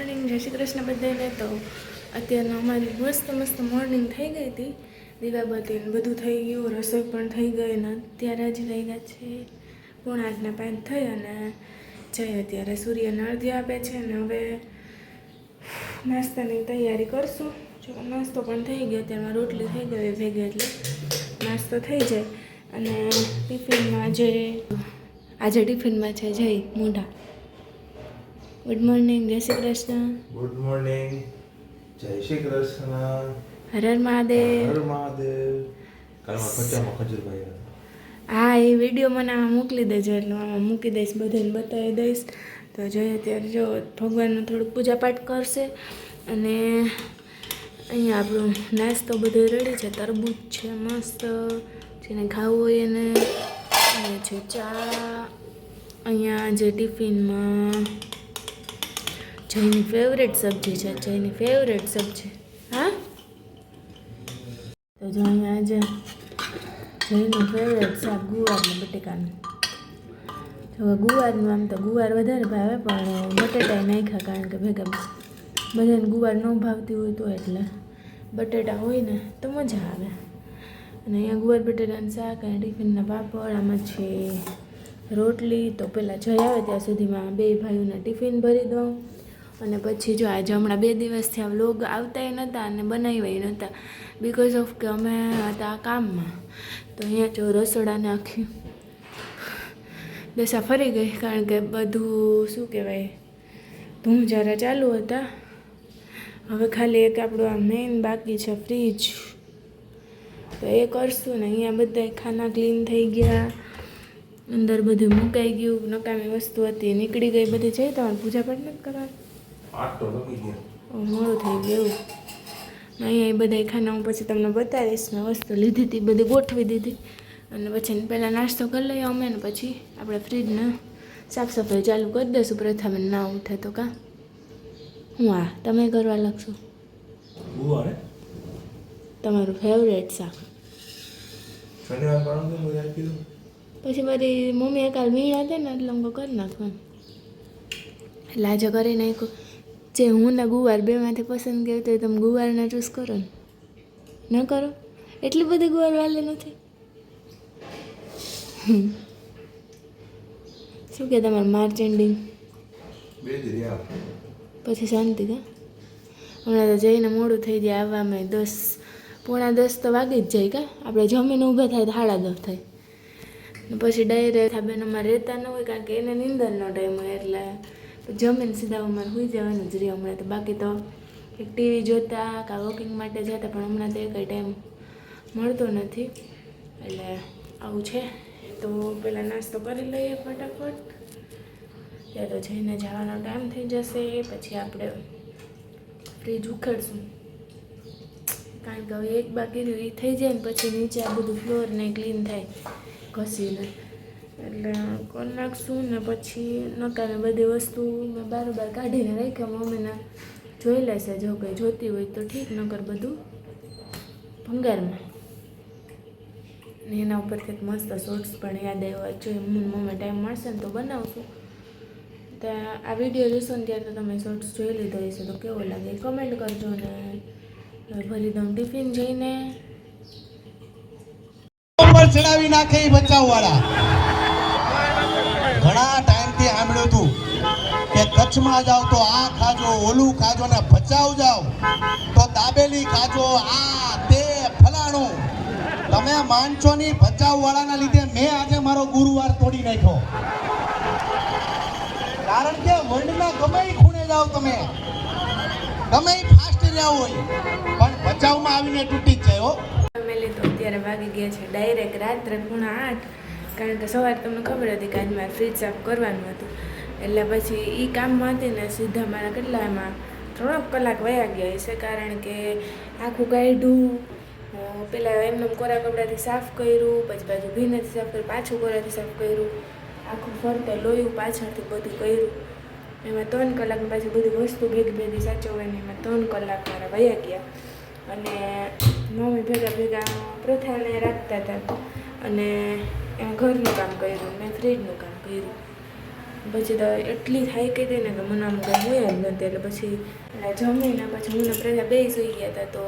Morning જય શ્રી કૃષ્ણ બધાને. તો અત્યારનો અમારી મસ્ત મસ્ત મોર્નિંગ થઈ ગઈ હતી. દીવાબત્તી બધું થઈ ગયું, રસોઈ પણ થઈ ગઈ ને અત્યારે જ રહી ગયા છે. પોણા આઠના પાંચ થઈ અને જઈ અત્યારે સૂર્યને અડધી આપે છે અને હવે નાસ્તાની તૈયારી કરશું. જો નાસ્તો પણ થઈ ગયો, અત્યારમાં રોટલી થઈ ગઈ ભેગી એટલે નાસ્તો થઈ જાય. અને ટિફિનમાં જે આજે ટિફિનમાં છે જય મોઢા. ગુડ મોર્નિંગ જય શ્રી કૃષ્ણ ગુડ મોર્નિંગ જય શ્રી કૃષ્ણ હર હર મહાદેવ હર મહાદેવ કાલમાં ખચામાં ખજૂરભાઈ. હા એ વીડિયો મને આમાં મોકલી દેજો એટલે આમાં મૂકી દઈશ બધાને બતાવી દઈશ. તો જોઈએ ત્યારે જો ભગવાનનું થોડુંક પૂજાપાઠ કરશે. અને અહીંયા આપણું નાસ્તો બધો રેડી છે તરબૂચ છે મસ્ત. જેને ખાવું હોય એને. અને છે ચા. અહીંયા જે ટિફિનમાં જયની ફેવરેટ સબ્જી છે, જયની ફેવરેટ સબ્જી હા? તો જો અહીંયા આજે જયનું ફેવરેટ શાક ગુવારનું બટેકાનું. જો ગુવારનું આમ તો ગુવાર વધારે ભાવે, પણ બટેટા નાખ્યા કારણ કે ભેગા બધાને ગુવાર ન ભાવતી હોય તો એટલે બટેટા હોય ને તો મજા આવે. અને અહીંયા ગુવાર, બટેટાનું શાક અને ટિફિનના પાપડ, આમાં છે રોટલી. તો પહેલાં જઈ આવે ત્યાં સુધીમાં બે ભાઈઓને ટિફિન ભરી દઉં. અને પછી જો આજે હમણાં બે દિવસથી આ વ્લોગ આવતાય નહોતા અને બનાવ્યાય નહોતા બિકોઝ ઓફ કે અમે હતા કામમાં. તો અહીંયા જો રસોડા નાખ્યું દશા ફરી ગઈ કારણ કે બધું શું કહેવાય ધૂમજારા ચાલુ હતા, હવે ખાલી એક આપણું આ મેઇન બાકી છે ફ્રીજ તો એ કરશું ને અહીંયા બધા ખાના ક્લીન થઈ ગયા. અંદર બધું મુકાઈ ગયું, નકામી વસ્તુ હતી, નીકળી ગઈ, બધી જઈ તમારે પૂજા પણ નથી કરવાની. લગી મોડું થઈ ગયું અહીંયા એ બધા ખાના હું પછી તમને બતાવીશ. મેં વસ્તુ લીધી હતી બધી ગોઠવી દીધી. અને પછી પહેલાં નાસ્તો કરી લઈએ અમે ને પછી આપણે ફ્રીજને સાફ સફાઈ ચાલુ કરી દઈશું. પ્રથમ ના ઉઠે તો કાં. હું આ તમે કરવા લાગશો? તમારું ફેવરેટ શાક. પછી બધી મમ્મી કાલ મીણા હતા ને એટલે હું કરી નાખવાનું. એટલે આજે કરી નાખ્યું. જે હું ને ગુવાર બેમાંથી પસંદ કરી તો તમે ગુવારના ચૂઝ કરો ને. ન કરો? એટલી બધી ગુવાર વાલે નથી. શું કે તમારું માર્ચ એન્ડિંગ પછી શાંતિ કા હમણાં તો જઈને મોડું થઈ જાય આવવામાં દસ પોણા દસ તો વાગી જ જાય કા? આપણે જમીને ઊભા થાય તો સાડા દસ થાય. પછી ડાયરેક્ટ બેન અમારે રહેતા ન હોય કારણ કે એને નિંદરનો ટાઈમ હોય એટલે જમીને સીધા અમારે સુઈ જવાનું જ રહ્યું હમણાં તો. બાકી તો એક ટીવી જોતા, કાં વોકિંગ માટે જતા, પણ હમણાં તો એ કંઈ ટાઈમ મળતો નથી. એટલે આવું છે. તો પહેલાં નાસ્તો કરી લઈએ ફટાફટ. ત્યાં તો જઈને જવાનો ટાઈમ થઈ જશે. પછી આપણે ફ્રીજ ઉખેડશું. કારણ કે હવે એક બાકી રહ્યું એ થઈ જાય ને પછી નીચે આ બધું ફ્લોર ને ક્લીન થાય. ઘસીને. એટલે કરી નાખશું ને પછી નકામે બધી વસ્તુ મેં બારોબાર કાઢીને રાખ્યા. મમ્મીને જોઈ લેશે જો કંઈ જોતી હોય તો ઠીક, નકર બધું ભંગારમાં. ને એના ઉપર કંઈક મસ્ત શોર્ટ્સ પણ યાદ આવ્યા જો મમ્મી ટાઈમ મળશે ને તો બનાવશું. તો આ વીડિયો જોશો ને ત્યારે તમે શોર્ટ્સ જોઈ લીધો હશે તો કેવો લાગે? કમેન્ટ કરજો ને. ભલી દઉં ટિફિન જઈને ચડાવી નાખે એ બચાવવાળા. ઘણા ટાઈમથી સાંભળ્યું હતું કે કચ્છમાં જાઓ તો આ ખાજો, ઓલું ખાજો ને ભચાઉ જાઓ, તો દાબેલી ખાજો, આ તે ફલાણું. તમે માનશો નહીં, ભચાઉ વાળાના લીધે મેં આજે મારો ગુરુવાર તોડી નાખ્યો. કારણ કે વર્લ્ડના ગમે ખૂણે જાઓ તમે. ગમે ફાસ્ટ રહ્યા હોય. પણ ભચાઉમાં આવીને તૂટી જ જાય હો. અત્યારે વાગી ગયા છે ડાયરેક્ટ રાત્રે ખૂણા આઠ. કારણ કે સવારે તમને ખબર હતી કે આજ મારે ફ્રીજ સાફ કરવાનું હતું. એટલે પછી એ કામમાં હતી ને સીધા મારા કેટલા એમાં ત્રણેક કલાક વયા ગયા. હશે કારણ કે આખું કાઢ્યું પેલા એમને કોરા કપડાથી સાફ કર્યું, પછી બાજુ ભીનેથી સાફ કર્યું, પાછું કોરાથી સાફ કર્યું. આખું ફરતે લોયું પાછળથી બધું કર્યું. એમાં ત્રણ કલાક પાછી બધી વસ્તુ ભેગી ભેગી સાચવવાની. એમાં ત્રણ કલાક મારા વયા ગયા. અને મમ્મી ભેગા ભેગા પ્રથાને રાખતા હતા. અને એમાં ઘરનું કામ કર્યું, મેં ફ્રીજનું કામ કર્યું. પછી તો એટલી થાય કે ને કે મને આમ કંઈ હોય જ નથી, એટલે પછી એટલે જમીને પછી હું પ્રજા બે સુઈ ગયા હતા તો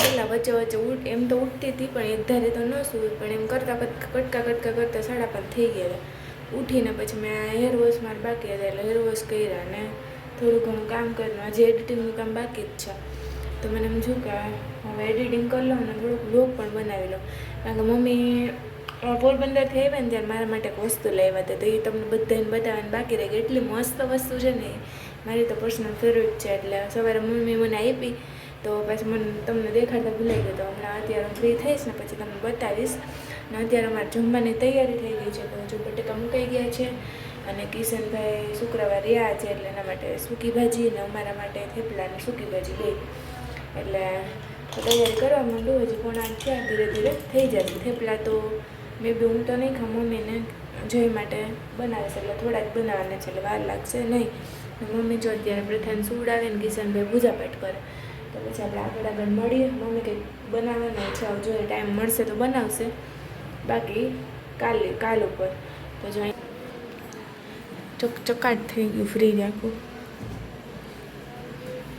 પેલા વચ્ચે વચ્ચે ઉઠ એમ તો ઉઠતી હતી પણ એક ધારે તો ન સુઈ, પણ એમ કરતાં કટકા કટકા કરતાં સાડા પાંચ થઈ ગયા હતા. ઉઠીને પછી મેં હેર વોશ મારે બાકી હતા, એટલે હેર વોશ કર્યા ને થોડું ઘણું કામ કર્યું આજે એડિટિંગનું કામ બાકી જ છે. તો મને એમ થયું કે હવે એડિટિંગ કરી લઉં ને થોડુંક લોક પણ બનાવી લઉં. કારણ કે મમ્મી પોરબંદરથી આવ્યા ને ત્યારે મારા માટે એક વસ્તુ લાવ્યા હતા. તો એ તમને બધાને બતાવવાની બાકી રહી એટલી મસ્ત વસ્તુ છે ને, મારી તો પર્સનલ ફેવરેટ છે. એટલે સવારે મમ્મી મને આપી તો પછી મને તમને દેખાડતા ભૂલાઈ ગયો. તો હમણાં અત્યારે હું ફ્રી થઈશ ને પછી તમને બતાવીશ. ને અત્યારે અમારે જમવાની તૈયારી થઈ ગઈ છે. તો હજુ બટેકા મુકાઈ ગયા છે અને કિશનભાઈ શુક્રવાર રહ્યા છે એટલે એના માટે સૂકી ભાજી ને અમારા માટે થેપલા અને સૂકી ભાજી લઈ એટલે તૈયારી કરવા માંડું હજી પોણા આઠ થયા ધીરે ધીરે થઈ જશે. થેપલા તો મે બી હું તો નહીં ખાઉં મમ્મીને જય માટે બનાવે છે, એટલે થોડા જ બનાવવાના છે, એટલે વાર લાગશે નહીં. મમ્મી જો અત્યારે પ્રથાને સુવડાવે ને કિશનભાઈ પૂજાપાઠ કરે. તો પછી આપણે આગળ આગળ મળીએ. મમ્મી કંઈક બનાવવાનું છે, હવે જોઈએ ટાઈમ મળશે તો બનાવશે. બાકી કાલે, કાલ ઉપર. તો જો અહીં ચક, ચકાટ થઈ ગયું, ફ્રીજ આખું.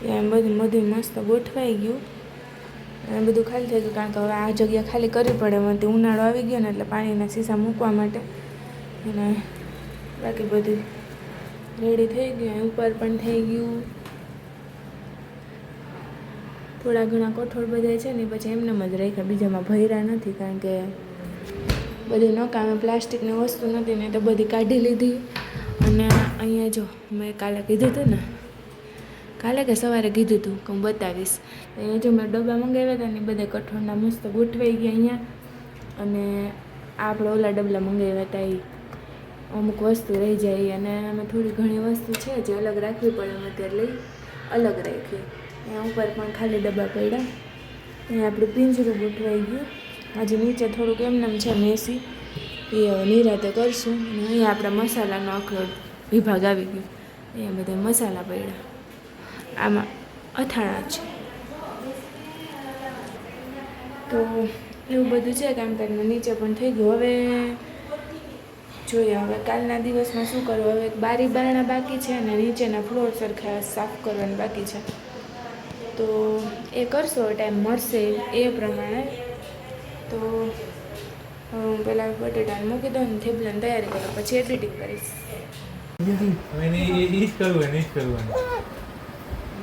એમ બધું બધું મસ્ત ગોઠવાઈ ગયું. અને બધું ખાલી થઈ ગયું કારણ કે હવે આ જગ્યા ખાલી કરવી પડે. મને ઉનાળો આવી ગયો ને એટલે પાણીના સીસા મૂકવા માટે. અને બાકી બધું રેડી થઈ ગયું. ઉપર પણ થઈ ગયું. થોડા ઘણા કઠોળ બધા છે ને, પછી એમને જ રાખ્યા. બીજામાં ભર્યા નથી કારણ કે બધી નકામે પ્લાસ્ટિકની વસ્તુ નથી ને તો બધી કાઢી લીધી. અને અહીંયા જો મેં કાલે કીધું હતું ને કાલે કે સવારે કીધું હતું કે હું બતાવીશ. એ જો મેં ડબ્બા મંગાવ્યા હતા ને બધા કઠોળના મસ્ત ગોઠવાઈ ગયા અહીંયા. અને આપણે ઓલા ડબલા મંગાવ્યા હતા એ. અમુક વસ્તુ રહી જાય અને અમે થોડી ઘણી વસ્તુ છે જે અલગ રાખવી પડે અમે ત્યારે લઈ. અલગ રાખી. અહીંયા ઉપર પણ ખાલી ડબ્બા પડ્યા. અહીંયા આપણું પિંજરું ગોઠવાઈ ગયું. હજી નીચે થોડુંક એમનેમ છે મેસી. એ નિરાતે કરશું. અને અહીંયા આપણા મસાલાનો આખો વિભાગ આવી ગયો. અહીંયા બધા મસાલા પડ્યા. આમાં અથાણા છે. તો એવું બધું છે કામ કરીને નીચે પણ થઈ ગયું. હવે જોઈએ, હવે કાલના દિવસમાં શું કરવું હવે બારી બારણા બાકી છે અને નીચેના ફ્લોર સરખા સાફ કરવાનું બાકી છે. તો એ કરશો, ટાઈમ મળશે એ પ્રમાણે. તો પહેલાં બટેટાને મૂકી દઉં ને થેપલાની તૈયારી કરું, પછી એડિટિંગ કરીશ.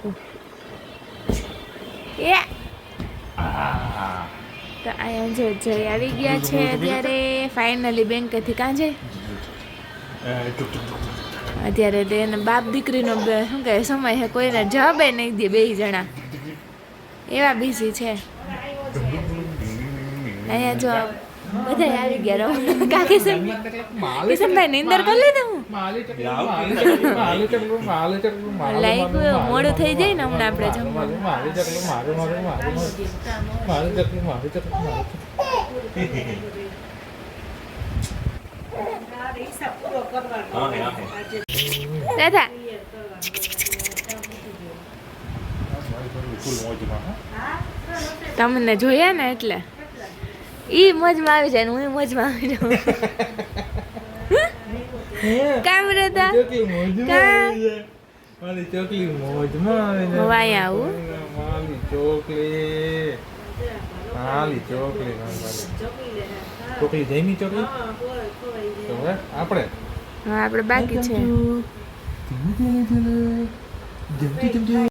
ફોન એ તો અહીંયા જે જય આવી ગયા છે અત્યારે ફાઇનલી બેંકેથી કાં ટુક. અત્યારે તે એને બાપ દીકરીનો શું કહે સમય છે કોઈને જવાબ નહીં દે બે જણા એવા બિઝી છે અહીંયા જો બધા આવી ગયા રહો કા કિશન કિશનભાઈ નિંદર કરી લીધું હું લાઈક મોડું થઈ જાય ને હમણાં આપણે જમવાનું. દાદા. તમને જોયા ને એટલે ઈ મજમાં આવી જાય ને હું મજમાં આવી જાઉં. કામ રહેતા? મારી ચોકલી મોજમાં આવી આવું. મારી ચોકલી. મારી ચોકલી ચોકલી જઈમી ચોકલી? આપણે. હા આપણે બાકી છે. જમતું જમતું.